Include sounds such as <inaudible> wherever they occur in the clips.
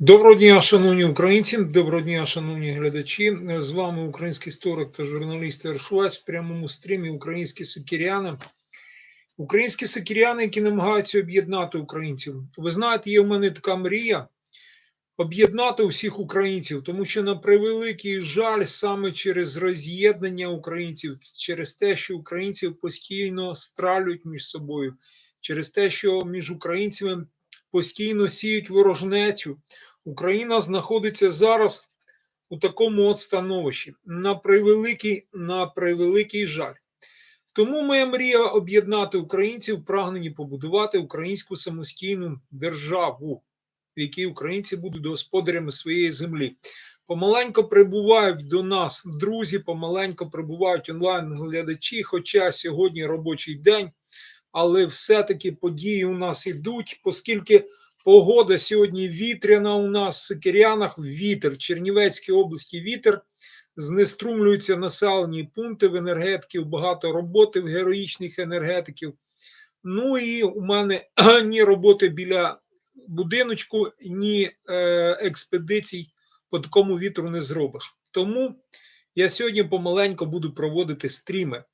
Доброго дня, шановні українці, доброго дня, шановні глядачі. З вами український історик та журналіст Ершвець в прямому стрімі Українські сокіряни. Українські сокіряни, які намагаються об'єднати українців. Ви знаєте, є в мене така мрія об'єднати усіх українців, тому що на превеликий жаль, саме через роз'єднання українців, через те, що українців постійно стралюють між собою, через те, що між українцями постійно сіють ворожнечу. Україна знаходиться зараз у такому от становищі. На превеликий, на превеликий жаль. Тому моя мрія об'єднати українців, прагнені побудувати українську самостійну державу, в якій українці будуть господарями своєї землі. Помаленько прибувають до нас друзі, помаленько прибувають онлайн-глядачі, хоча сьогодні робочий день, але все-таки події у нас ідуть, оскільки Погода сьогодні вітряна у нас в Сикирянах, вітер, в Чернівецькій області вітер, знеструмлюються населені пункти в енергетиків, багато роботи в героїчних енергетиків. Ну і у мене <clears throat> ні роботи біля будиночку, ні е, експедицій по такому вітру не зробиш. Тому я сьогодні помаленько буду проводити стріми.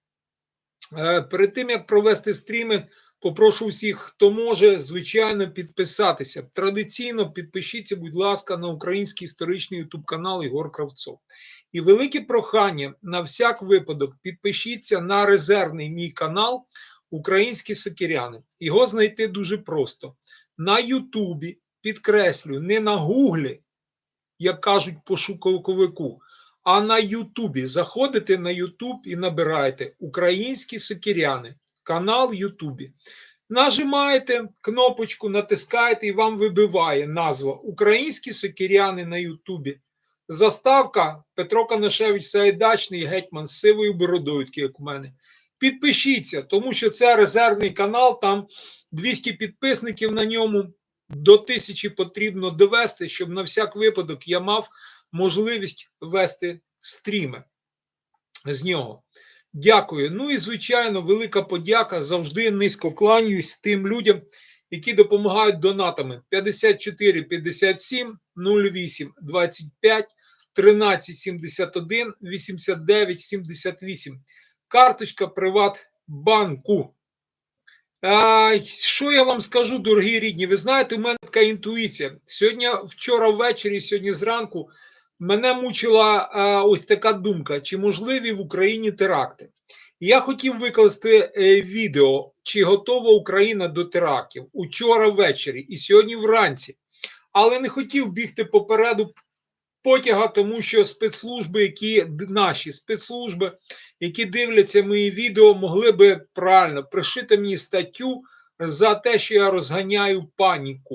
Е, перед тим як провести стріми, Попрошу всіх, хто може, звичайно, підписатися. Традиційно підпишіться, будь ласка, на український історичний ютуб канал Ігор Кравцов. І велике прохання на всяк випадок підпишіться на резервний мій канал Українські Сокиряни. Його знайти дуже просто. На Ютубі, підкреслюю, не на Гуглі, як кажуть пошуковику, а на Ютубі. Заходите на Ютуб і набираєте Українські Сокиряни канал Ютубі. Нажимаєте кнопочку, натискаєте і вам вибиває назва Українські сокиряни на Ютубі. Заставка Петро Канашевич Сайдачний гетьман з сивою бородою, як у мене. Підпишіться, тому що це резервний канал, там 200 підписників на ньому. До тисячі потрібно довести, щоб на всяк випадок я мав можливість вести стріми з нього. Дякую. Ну і звичайно, велика подяка. Завжди низько кланяюсь тим людям, які допомагають донатами 54 57 08 25 13 71 89 78. Карточка Приватбанку. А, Що я вам скажу, дорогі рідні? Ви знаєте, у мене така інтуїція. Сьогодні, вчора ввечері, сьогодні зранку. Мене мучила а, ось така думка: чи можливі в Україні теракти? Я хотів викласти е, відео, чи готова Україна до терактів учора ввечері і сьогодні вранці, але не хотів бігти попереду потяга, тому що спецслужби, які наші спецслужби, які дивляться мої відео, могли би правильно пришити мені статтю за те, що я розганяю паніку.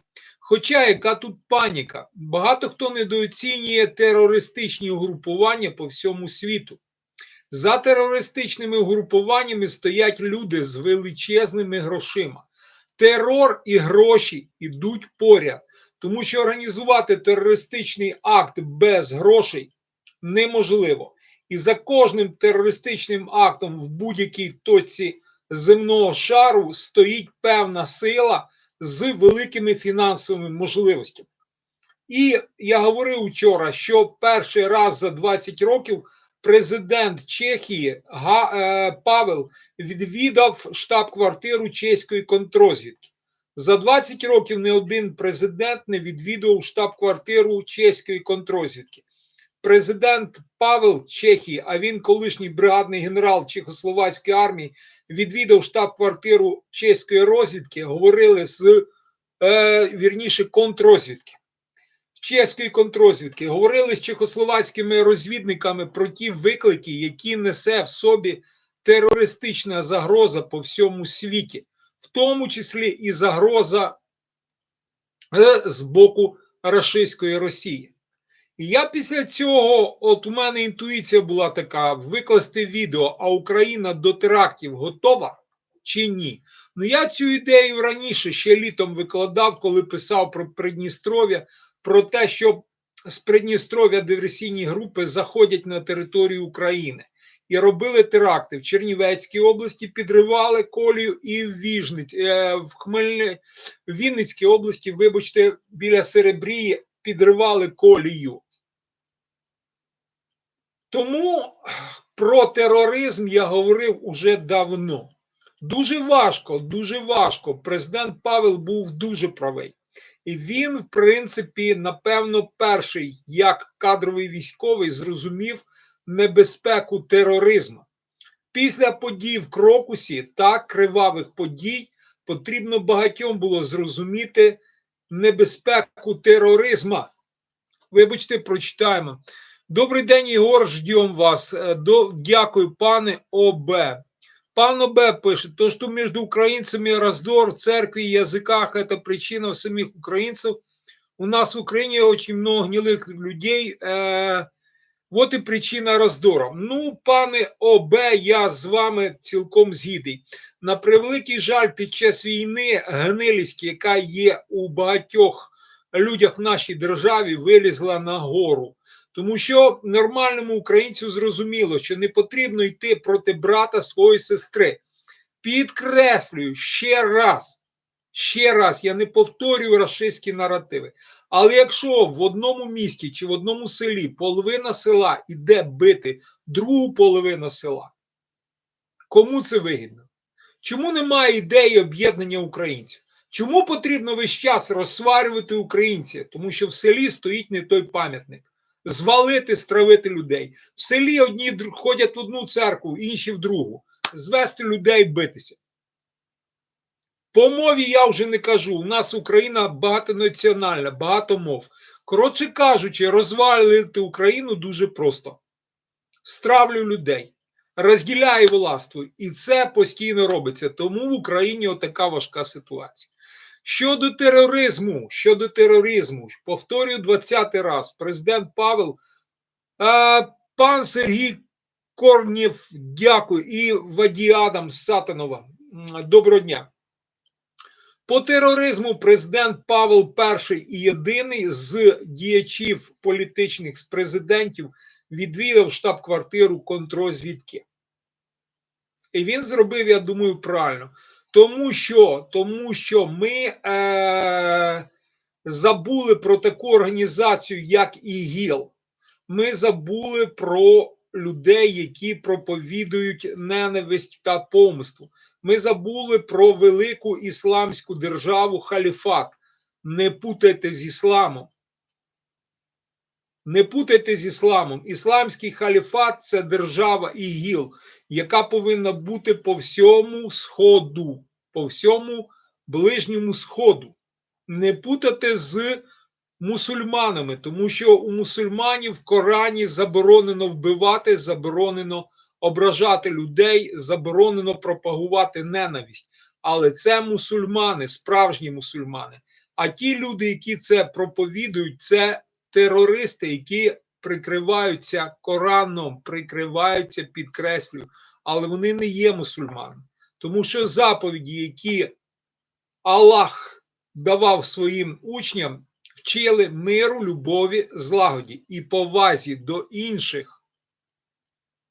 Хоча яка тут паніка? Багато хто недооцінює терористичні угрупування по всьому світу. За терористичними угрупуваннями стоять люди з величезними грошима. Терор і гроші йдуть поряд, тому що організувати терористичний акт без грошей неможливо. І за кожним терористичним актом в будь-якій точці земного шару стоїть певна сила з великими фінансовими можливостями. І я говорив вчора, що перший раз за 20 років президент Чехії е, Павел відвідав штаб-квартиру чеської контрозвідки. За 20 років не один президент не відвідував штаб-квартиру чеської контрозвідки. Президент Павел Чехії, а він колишній бригадний генерал Чехословацької армії, відвідав штаб-квартиру чеської розвідки, говорили з е, вірніше контррозвідки. Чеської контррозвідки говорили з чехословацькими розвідниками про ті виклики, які несе в собі терористична загроза по всьому світі, в тому числі і загроза е, з боку Рашистської Росії. Я після цього, от у мене інтуїція була така: викласти відео, а Україна до терактів готова чи ні. Ну я цю ідею раніше ще літом викладав, коли писав про Придністров'я, про те, що з Придністров'я диверсійні групи заходять на територію України і робили теракти в Чернівецькій області, підривали колію і в Віжниць, е, в Хмельни... в Вінницькій області, вибачте, біля Серебрії підривали колію. Тому про тероризм я говорив уже давно. Дуже важко, дуже важко. Президент Павел був дуже правий. І він, в принципі, напевно, перший, як кадровий військовий, зрозумів небезпеку тероризму. Після подій в Крокусі та кривавих подій потрібно багатьом було зрозуміти небезпеку тероризму. Вибачте, прочитаємо. Добрий день, Ігор. Ждем вас. Е, До... Дякую, пане ОБ. Пан ОБ пише, то, что между украинцами раздор в церкви и языках, это причина у самих украинцев. У нас в Украине очень много гнилых людей. Э, вот і причина роздору. Ну, пане ОБ, я з вами цілком згідний. На превеликий жаль, під час війни гнилість, яка є у багатьох людях в нашій державі, вилізла на гору. Тому що нормальному українцю зрозуміло, що не потрібно йти проти брата своєї сестри. Підкреслюю ще раз, ще раз, я не повторюю рашистські наративи. Але якщо в одному місті чи в одному селі половина села іде бити другу половину села, кому це вигідно? Чому немає ідеї об'єднання українців? Чому потрібно весь час розсварювати українців? Тому що в селі стоїть не той пам'ятник. Звалити, стравити людей. В селі одні ходять в одну церкву, інші в другу. Звести людей битися. По мові я вже не кажу. У нас Україна багатонаціональна, багато мов. Коротше кажучи, розвалити Україну дуже просто. Стравлю людей, розділяю властво. І це постійно робиться. Тому в Україні отака важка ситуація. Щодо тероризму, щодо тероризму, повторюю 20 раз, президент Павел, е, пан Сергій Корнєв, дякую, і Вадій Адам Сатанова. Доброго дня. По тероризму президент Павел І і єдиний з діячів політичних з президентів відвідав штаб-квартиру контрозвідки. І він зробив, я думаю, правильно. Тому що, тому що ми е, забули про таку організацію, як ІГІЛ. Ми забули про людей, які проповідують ненависть та помсту. Ми забули про велику ісламську державу халіфат. Не путайте з ісламом. Не путайте з ісламом. Ісламський халіфат це держава ІГІЛ, яка повинна бути по всьому сходу, по всьому ближньому сходу. Не путати з мусульманами, тому що у мусульманів в Корані заборонено вбивати, заборонено ображати людей, заборонено пропагувати ненависть. Але це мусульмани, справжні мусульмани. А ті люди, які це проповідують, це терористи, які прикриваються Кораном, прикриваються, підкреслюю, але вони не є мусульманами. Тому що заповіді, які Аллах давав своїм учням, вчили миру, любові, злагоді і повазі до інших.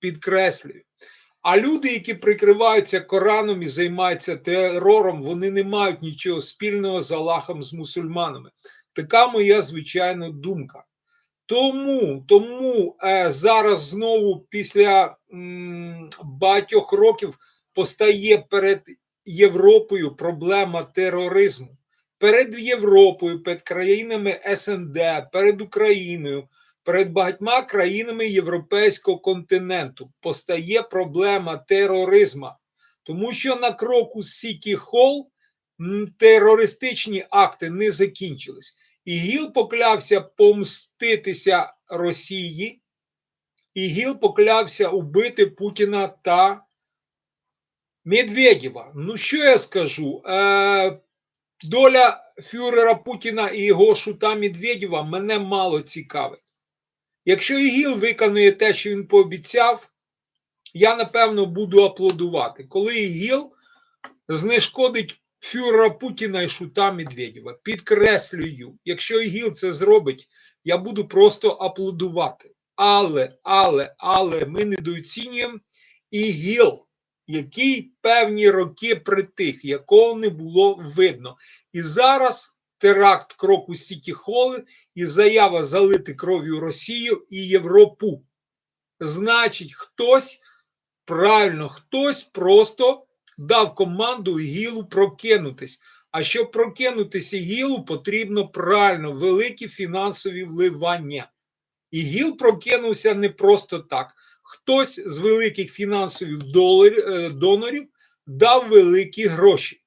Підкреслюю. А люди, які прикриваються Кораном і займаються терором, вони не мають нічого спільного з Аллахом, з мусульманами. Така моя звичайна думка. Тому, тому е, зараз знову після м, багатьох років постає перед Європою проблема тероризму. Перед Європою, перед країнами СНД, перед Україною, перед багатьма країнами Європейського континенту постає проблема тероризму. Тому що на кроку Сіті Холл терористичні акти не закінчились. ІГІЛ поклявся помститися Росії, ІГІЛ поклявся убити Путіна та Медведєва. Ну, що я скажу? Е, доля фюрера Путіна і його шута Медведєва мене мало цікавить. Якщо ІГІЛ виконує те, що він пообіцяв, я напевно буду аплодувати. Коли ІГІЛ знешкодить фюрера Путіна і шута Медведєва. Підкреслюю, якщо ІГІЛ це зробить, я буду просто аплодувати. Але, але, але ми недооцінюємо ІГІЛ, який певні роки притих, якого не було видно. І зараз теракт кроку Сіті Холл і заява залити кров'ю Росію і Європу. Значить, хтось правильно, хтось просто дав команду ігілу прокинутись. А щоб прокинутися ігілу, потрібно правильно великі фінансові вливання. ІГІЛ прокинувся не просто так. Хтось з великих фінансових е, донорів дав великі гроші.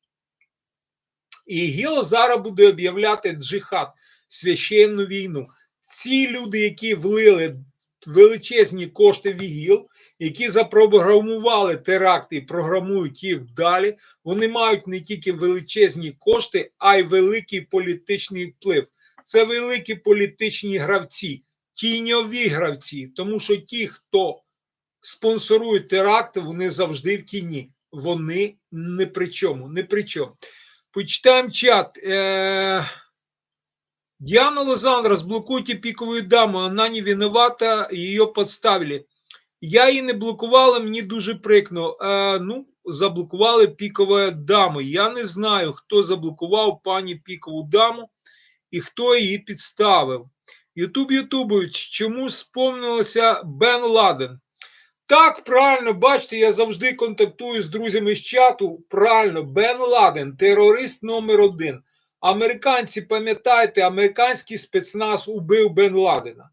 І ІГІЛ зараз буде об'являти джихад, священну війну. Ці люди, які влили величезні кошти в ІГІЛ, які запрограмували теракти і програмують їх далі, вони мають не тільки величезні кошти, а й великий політичний вплив. Це великі політичні гравці, тіньові гравці, тому що ті, хто спонсорує теракти, вони завжди в тіні. Вони не при чому, не при чому. Почитаємо чат. Е... Диана Лозан, разблокуйте пиковую даму, она не виновата, ее подставили. Я її не блокувала, мені дуже прикно. Е, ну, заблокували пікову даму. Я не знаю, хто заблокував пані пікову даму і хто її підставив. Ютуб Ютубович, чому спомнилося Бен Ладен? Так, правильно, бачите, я завжди контактую з друзями з чату. Правильно, Бен Ладен, терорист номер один. Американці, пам'ятаєте, американський спецназ убив Бен Ладена.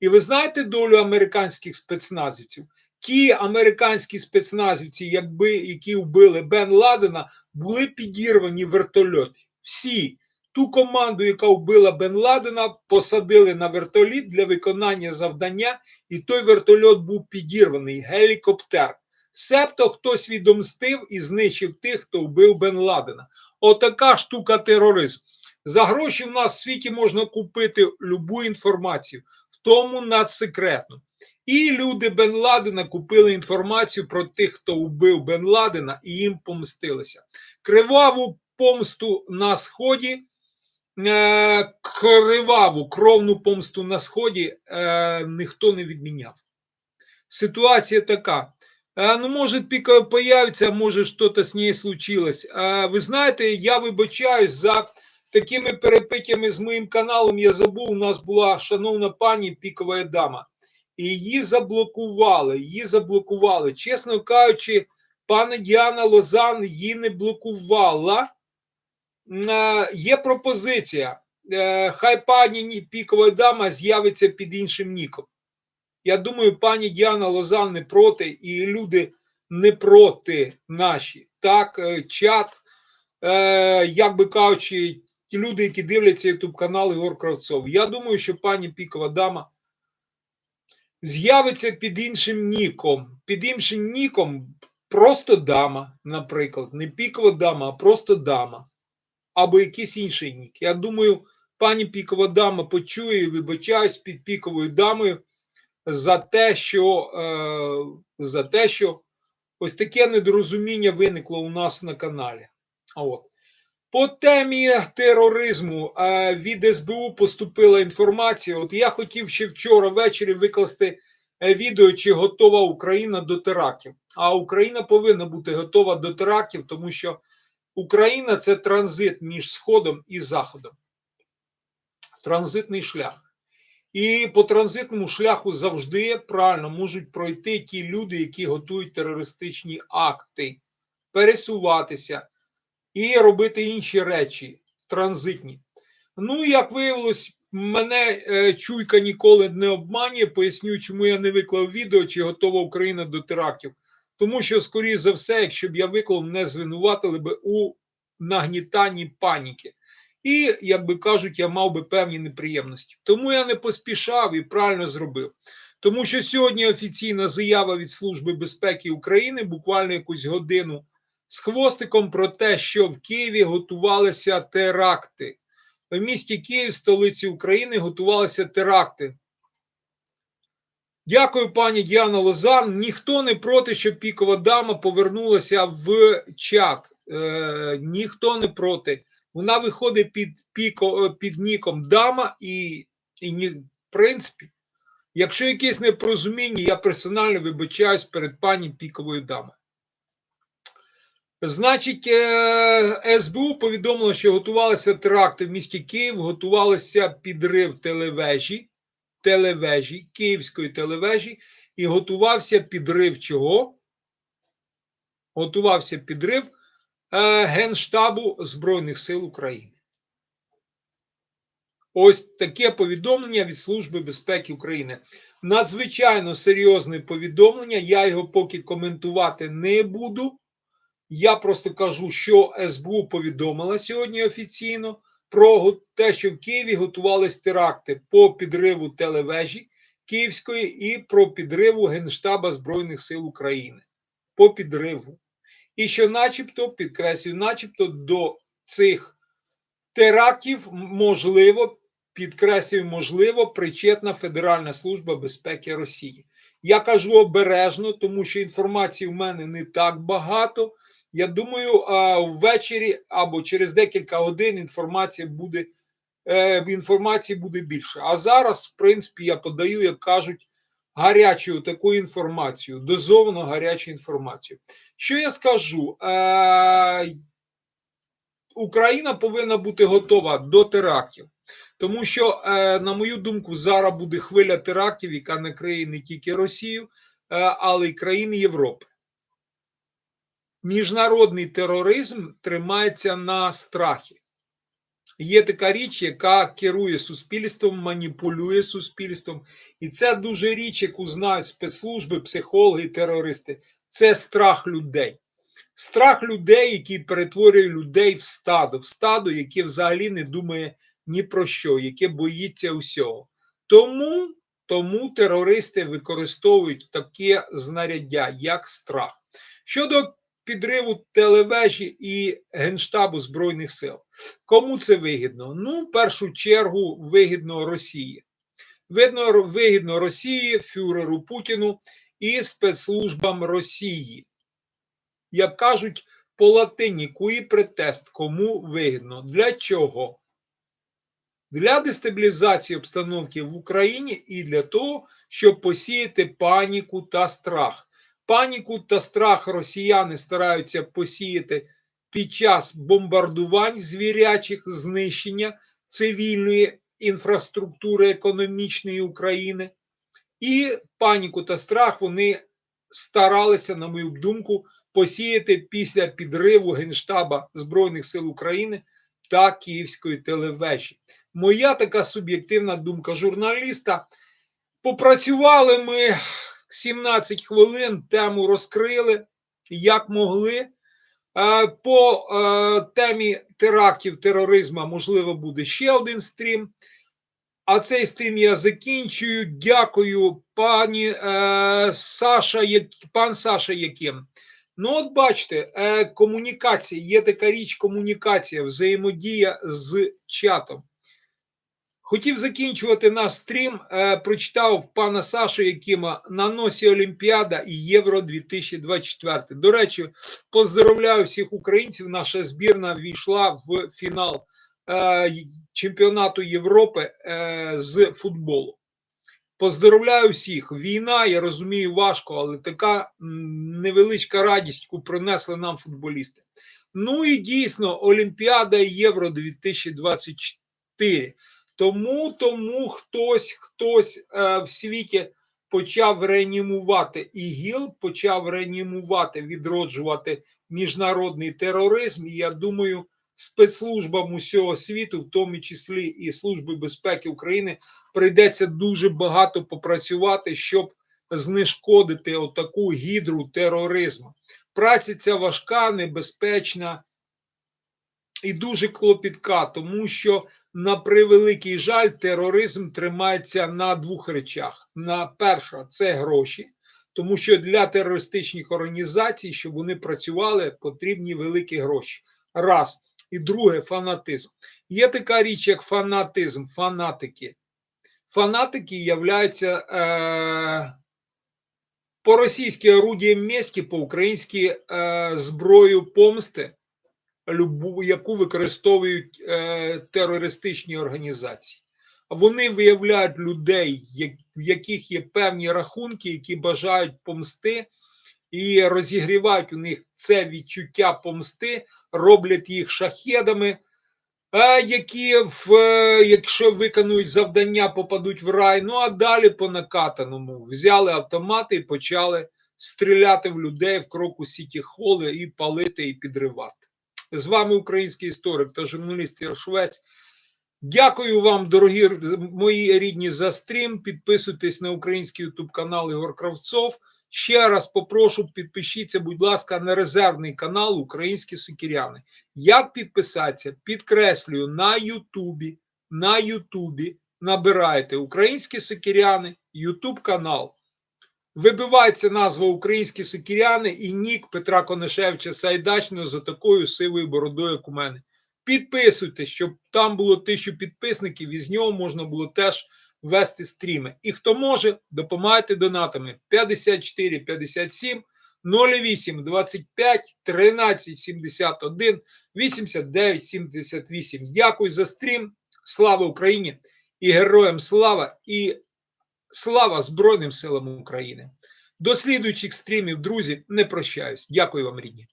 І ви знаєте долю американських спецназівців? Ті американські спецназівці, якби, які вбили Бен Ладена, були підірвані в вертольоті. Всі. Ту команду, яка вбила Бен Ладена, посадили на вертоліт для виконання завдання, і той вертольот був підірваний, гелікоптер. Себто хтось відомстив і знищив тих, хто вбив Бен Ладена. Отака штука тероризм. За гроші в нас в світі можна купити любу інформацію, в тому надсекретно. І люди Бен Ладена купили інформацію про тих, хто вбив Бен Ладена, і їм помстилися. Криваву помсту на сході, е, криваву кровну помсту на сході е, ніхто не відміняв. Ситуація така. Ну, може, піка появиться, може, щось з нею случилось. Ви знаєте, я вибачаюсь за такими перепиттями з моїм каналом. Я забув, у нас була шановна пані пікова дама. І її заблокували. Її заблокували. Чесно кажучи, пані Діана Лозан її не блокувала. Є пропозиція. Е, хай пані пікова дама з'явиться під іншим ніком. Я думаю, пані Діана Лозан не проти, і люди не проти наші. Так, е, чат, е, як би кажучи, ті люди, які дивляться YouTube канал Ігор Кравцов. Я думаю, що пані Пікова дама з'явиться під іншим ніком. Під іншим ніком просто дама, наприклад. Не пікова дама, а просто дама. Або якийсь інший нік. Я думаю, пані Пікова дама почує і вибачаюсь під піковою дамою за те, що е, за те, що ось таке недорозуміння виникло у нас на каналі. От. По темі тероризму е, від СБУ поступила інформація. От я хотів ще вчора ввечері викласти е, відео, чи готова Україна до терактів. А Україна повинна бути готова до терактів, тому що Україна це транзит між Сходом і Заходом. Транзитний шлях. І по транзитному шляху завжди правильно можуть пройти ті люди, які готують терористичні акти, пересуватися і робити інші речі транзитні. Ну, як виявилось, мене е, чуйка ніколи не обманює. Поясню, чому я не виклав відео, чи готова Україна до терактів. Тому що, скоріш за все, якщо б я виклав, мене звинуватили би у нагнітанні паніки. І, як би кажуть, я мав би певні неприємності. Тому я не поспішав і правильно зробив. Тому що сьогодні офіційна заява від Служби безпеки України буквально якусь годину з хвостиком про те, що в Києві готувалися теракти. В місті Київ, столиці України, готувалися теракти. Дякую, пані Діана Лозан. Ніхто не проти, щоб пікова дама повернулася в чат. Е, Ніхто не проти. Вона виходить під піко, під ніком дама, і, і в принципі, якщо якесь непорозуміння, я персонально вибачаюсь перед пані піковою дамою. Значить, е, СБУ повідомило, що готувалися теракти в місті Київ, готувалися підрив телевежі, телевежі, Київської телевежі, і готувався підрив чого? Готувався підрив е, Генштабу Збройних сил України. Ось таке повідомлення від Служби безпеки України. Надзвичайно серйозне повідомлення. Я його поки коментувати не буду. Я просто кажу, що СБУ повідомила сьогодні офіційно про те, що в Києві готувались теракти по підриву телевежі Київської і про підриву Генштаба Збройних сил України. По підриву. І що, начебто, підкреслюю, начебто до цих терактів можливо, підкреслюю, можливо, причетна Федеральна служба безпеки Росії. Я кажу обережно, тому що інформації в мене не так багато. Я думаю, ввечері або через декілька годин інформація буде, е, інформації буде більше. А зараз, в принципі, я подаю, як кажуть, гарячу таку інформацію, дозовано гарячу інформацію. Що я скажу? Е, Україна повинна бути готова до терактів. Тому що, е, на мою думку, зараз буде хвиля терактів, яка накриє не тільки Росію, е, але й країни Європи. Міжнародний тероризм тримається на страхі. Є така річ, яка керує суспільством, маніпулює суспільством. І це дуже річ, яку знають спецслужби, психологи, терористи. Це страх людей. Страх людей, який перетворює людей в стадо, в стадо, яке взагалі не думає ні про що, яке боїться усього. Тому, тому терористи використовують таке знаряддя, як страх. Щодо підриву телевежі і Генштабу Збройних сил, кому це вигідно? Ну, в першу чергу, вигідно Росії. Видно, вигідно Росії, фюреру Путіну і спецслужбам Росії. Як кажуть по латині, куї претест, кому вигідно, для чого? Для дестабілізації обстановки в Україні і для того, щоб посіяти паніку та страх. Паніку та страх росіяни стараються посіяти під час бомбардувань звірячих, знищення цивільної інфраструктури економічної України. І паніку та страх вони старалися, на мою думку, посіяти після підриву Генштаба Збройних сил України та Київської телевежі. Моя така суб'єктивна думка журналіста. Попрацювали ми 17 хвилин, тему розкрили як могли. Е, По е, темі терактів тероризму, можливо, буде ще один стрім. А цей стрім я закінчую. Дякую, пані е, Саша, пан Саша Яким. Ну, от бачите, комунікація, є така річ комунікація, взаємодія з чатом. Хотів закінчувати наш стрім. Е, прочитав пана Сашу Якима на носі Олімпіада і Євро 2024. До речі, поздоровляю всіх українців. Наша збірна війшла в фінал е, чемпіонату Європи е, з футболу. Поздоровляю всіх. Війна, я розумію, важко, але така невеличка радість, принесли нам футболісти. Ну і дійсно, Олімпіада і Євро 2024. Тому, тому хтось, хтось е, в світі почав реанімувати ІГІЛ, почав реанімувати, відроджувати міжнародний тероризм. І я думаю, спецслужбам усього світу, в тому числі і Служби безпеки України, прийдеться дуже багато попрацювати, щоб знешкодити отаку гідру тероризму. Праця ця важка, небезпечна і дуже клопітка, тому що, на превеликий жаль, тероризм тримається на двох речах: на перша це гроші. Тому що для терористичних організацій, щоб вони працювали, потрібні великі гроші. Раз. І друге фанатизм. Є така річ, як фанатизм, фанатики. Фанатики являються е, по-російськи орудієм мєсті, по-українськи е, зброю помсти, яку використовують е, терористичні організації. Вони виявляють людей, в яких є певні рахунки, які бажають помсти, і розігрівають у них це відчуття помсти, роблять їх шахедами, е, які, в, е, якщо виконують завдання, попадуть в рай. Ну а далі по накатаному взяли автомати і почали стріляти в людей в кроку Сіті Холи і палити і підривати. З вами український історик та журналіст Ігор Швець. Дякую вам, дорогі мої рідні, за стрім. Підписуйтесь на український ютуб канал Ігор Кравцов. Ще раз попрошу, підпишіться, будь ласка, на резервний канал Українські Сокіряни. Як підписатися? Підкреслюю на Ютубі. На Ютубі набирайте Українські Сокіряни, Ютуб канал. Вибивається назва Українські Сокіряни і нік Петра Конишевича Сайдачного за такою сивою бородою, як у мене. Підписуйтесь, щоб там було тисячу підписників, і з нього можна було теж вести стріми. І хто може, допомагайте донатами 54 57 08 25 13 71 89 78. Дякую за стрім. Слава Україні і героям слава і слава Збройним силам України. До слідуючих стрімів, друзі, не прощаюсь. Дякую вам, рідні.